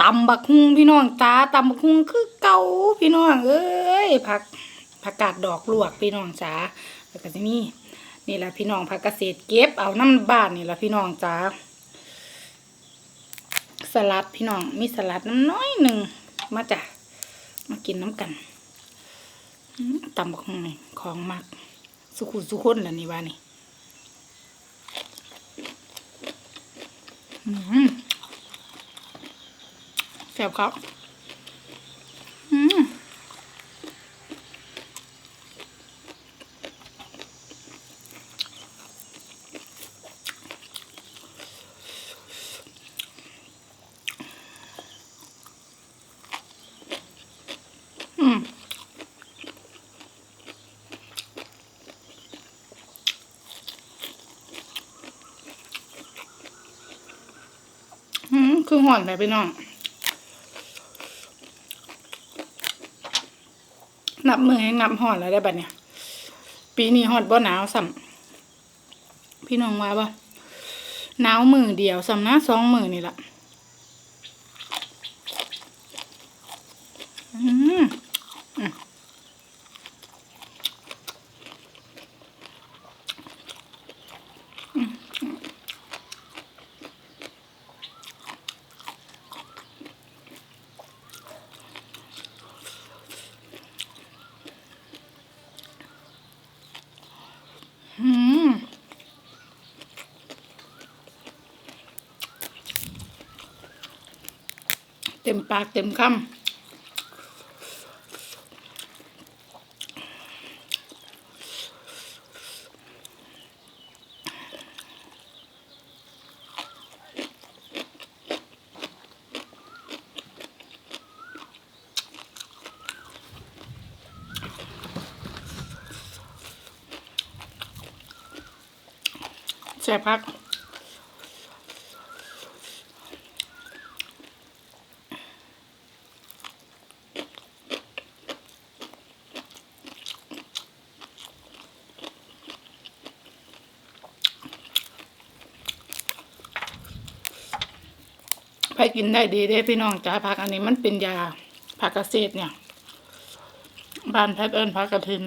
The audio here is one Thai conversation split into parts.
ตำบักฮุงพี่น้องจ้าตำบักฮุงคือเก่าพี่น้องเอ้ยผักผักกาดดอกลวกพี่น้องจ้าแล้วก็จะมีนี่แหละพี่น้องผักเกษตรเก็บเอาน้ำบ้านนี่แหละพี่น้องจ้าสลัดพี่น้องมีสลัดน้ำน้อยหนึ่งมาจ้ะมากินน้ำกันตำบักฮุงนี่ของมักสุขุสุคนล่ะนี่ว่านี่อืม แซ่บครับอืมอืมอืมคือห่อนไปพี่น้อง นับมือให้นับหอนแล้วได้บัดเนี่ย ปีนี้หอนบ่หนาวสัมพี่น้องว่าบ่หนาวมือเดียวสัมนะสองมือนี่ละอืม เต็มปากเต็มคำ แซ่บพักไปกินได้ดีเด้พี่น้องจ้าผักอันนี้มันเป็นยาผักเกษตรเนี่ย บ้านแพทย์เอิญผักกระถิน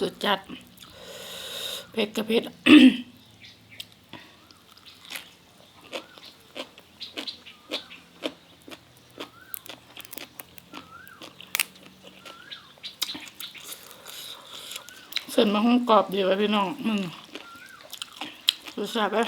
สุดจัด เผ็ดกับเผ็ดเส้นมะฮุ่งกรอบดีไว้พี่น้องมึงสุดแซ่บเล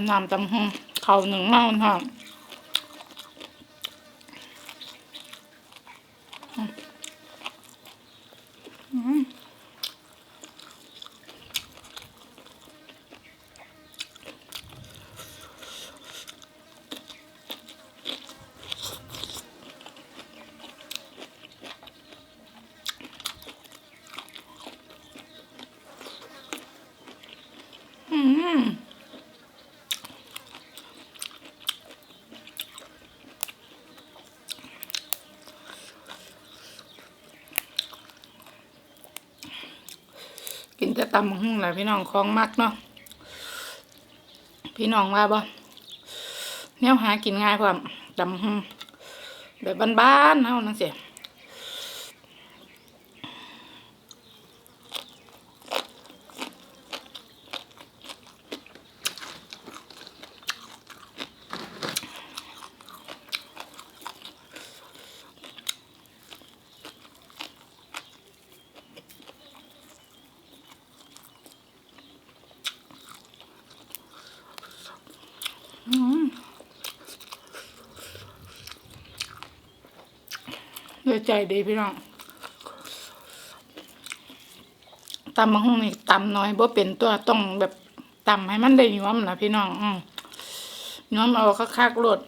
ำน้ำจำหงเขาหนึ่งเมาหอมอืม ตำบักหุ่งแหละพี่น้องของมักเนาะพี่น้องว่าบ่แนวหากินง่ายพร้อมตำบักหุ่งแบบบ้านๆเฮานั่นสิ ด้วยใจดีพี่น้องตำมะฮุ่งนี่ตำน้อยบ่เป็นตัวต้องแบบตำให้มันได้ย้อมนะพี่น้องอืย้อมเอาคักๆโลด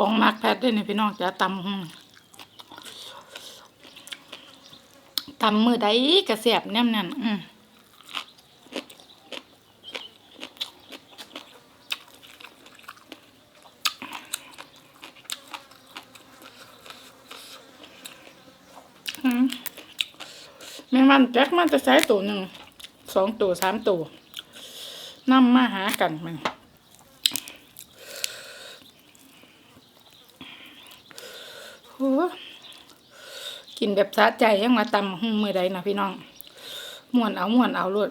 ของมักแพทย์ด้วยนี่พี่น้องจะตำตำมือใดกระเสียบแน่นนั่นอืมอืมแมงวันแจ็คมันจะใช้ตัวหนึ่งสองตัวสามตัวนำมาหากันมัน โอ้ กินแบบสะใจยังมาตำหุ่มมือใดนะพี่น้องม่วนเอาม่วนเอาลวด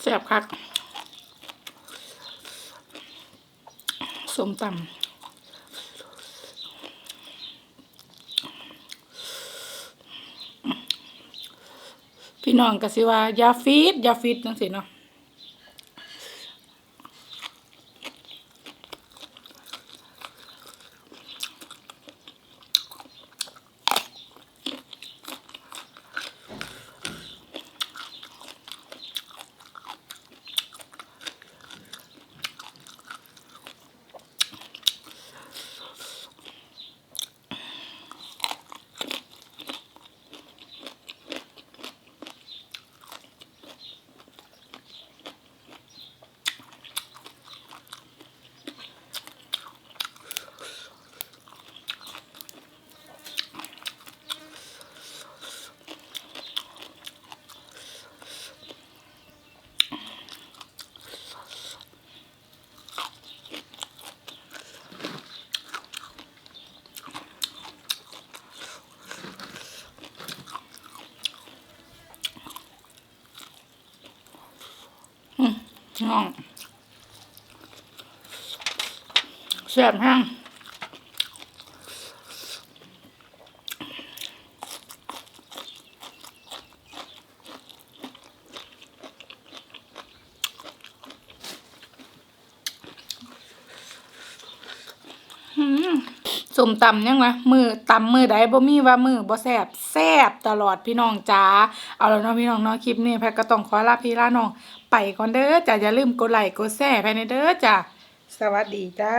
แซ่บคัก ส้มตำพี่น้องก็สิว่ายาฟีดยาฟีดจังซี่เนาะ น้องแซ่บแห้ง สมตำยังวะมือตำมือใดบ่มีว่ามือบ่แซบแซบตลอดพี่น้องจ้าเอาแล้วเนาะพี่น้องเนาะคลิปนี้แพทย์ก็ต้องขอลาพี่ลาน้องไปก่อนเด้อจ้าอย่าลืมกดไลค์กดแชร์ภายในเด้อจ้าสวัสดีจ้า